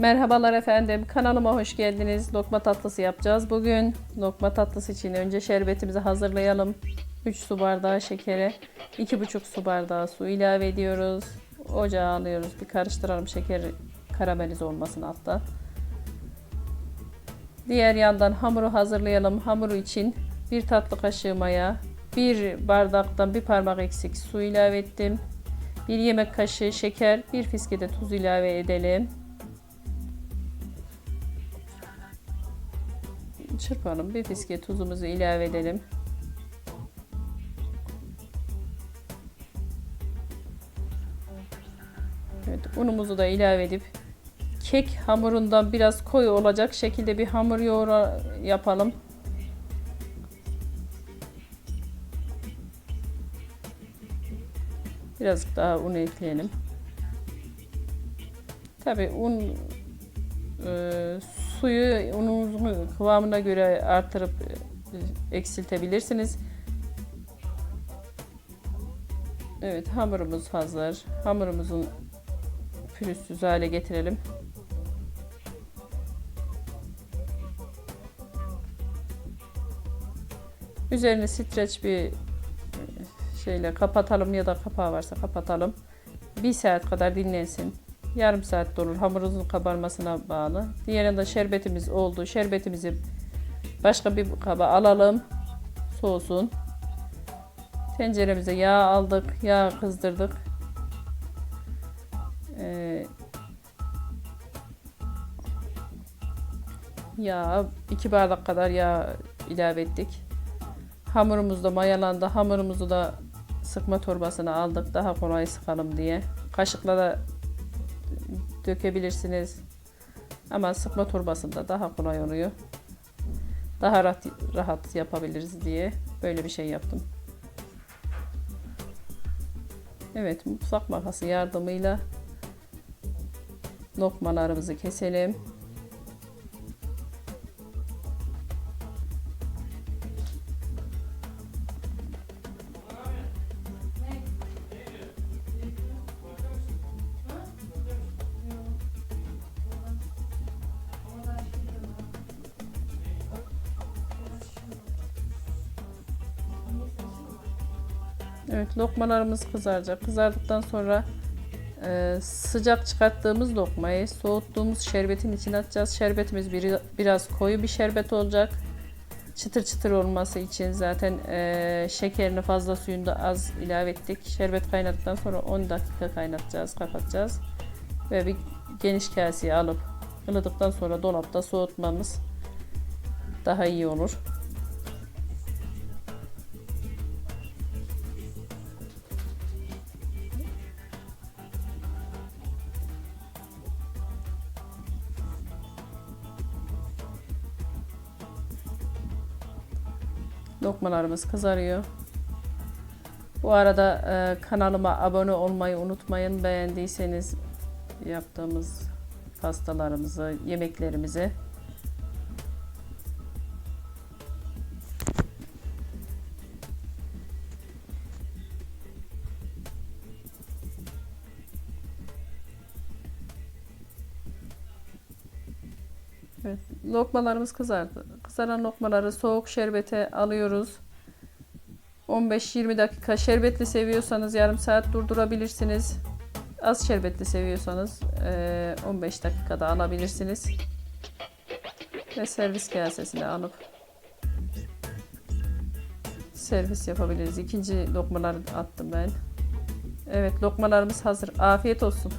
Merhabalar efendim. Kanalıma hoş geldiniz. Lokma tatlısı yapacağız. Bugün lokma tatlısı için önce şerbetimizi hazırlayalım. 3 su bardağı şekere, 2,5 su bardağı su ilave ediyoruz. Ocağa alıyoruz. Bir karıştıralım şeker karamelize olmasın altta. Diğer yandan hamuru hazırlayalım. Hamuru için bir tatlı kaşığı maya, bir bardaktan bir parmak eksik su ilave ettim. Bir yemek kaşığı şeker, bir fiske de tuz ilave edelim. Çırpalım. Bir fiske tuzumuzu ilave edelim. Evet, unumuzu da ilave edip kek hamurundan biraz koyu olacak şekilde bir hamur yoğuru yapalım. Birazcık daha un ekleyelim. Tabi un e, suyu unun kıvamına göre artırıp e, eksiltebilirsiniz. Evet hamurumuz hazır. Hamurumuzun pürüzsüz hale getirelim. Üzerini streç bir e, şeyle kapatalım ya da kapağı varsa kapatalım. Bir saat kadar dinlensin. Yarım saat olur. Hamurumuzun kabarmasına bağlı. Diğerinde şerbetimiz oldu. Şerbetimizi başka bir kaba alalım. Soğusun. Tenceremize yağ aldık. Yağ kızdırdık. Ee, yağ iki bardak kadar yağ ilave ettik. Hamurumuz da mayalandı. Hamurumuzu da sıkma torbasına aldık. Daha kolay sıkalım diye. Kaşıkla da dökebilirsiniz. Ama sıkma torbasında daha kolay oluyor. Daha rahat, rahat yapabiliriz diye böyle bir şey yaptım. Evet mutfak makası yardımıyla lokmalarımızı keselim. Evet lokmalarımız kızaracak. Kızardıktan sonra e, sıcak çıkarttığımız lokmayı soğuttuğumuz şerbetin içine atacağız. Şerbetimiz bir, biraz koyu bir şerbet olacak. Çıtır çıtır olması için zaten e, şekerini fazla suyunu da az ilave ettik. Şerbet kaynadıktan sonra 10 dakika kaynatacağız, kapatacağız. Ve bir geniş kaseye alıp ılıdıktan sonra dolapta soğutmamız daha iyi olur. Lokmalarımız kızarıyor. Bu arada e, kanalıma abone olmayı unutmayın. Beğendiyseniz yaptığımız pastalarımızı, yemeklerimizi. Evet, lokmalarımız kızardı. Kızaran lokmaları soğuk şerbete alıyoruz. 15-20 dakika şerbetli seviyorsanız yarım saat durdurabilirsiniz. Az şerbetli seviyorsanız 15 dakikada alabilirsiniz. Ve servis kasesine alıp servis yapabiliriz. İkinci lokmaları attım ben. Evet lokmalarımız hazır. Afiyet olsun.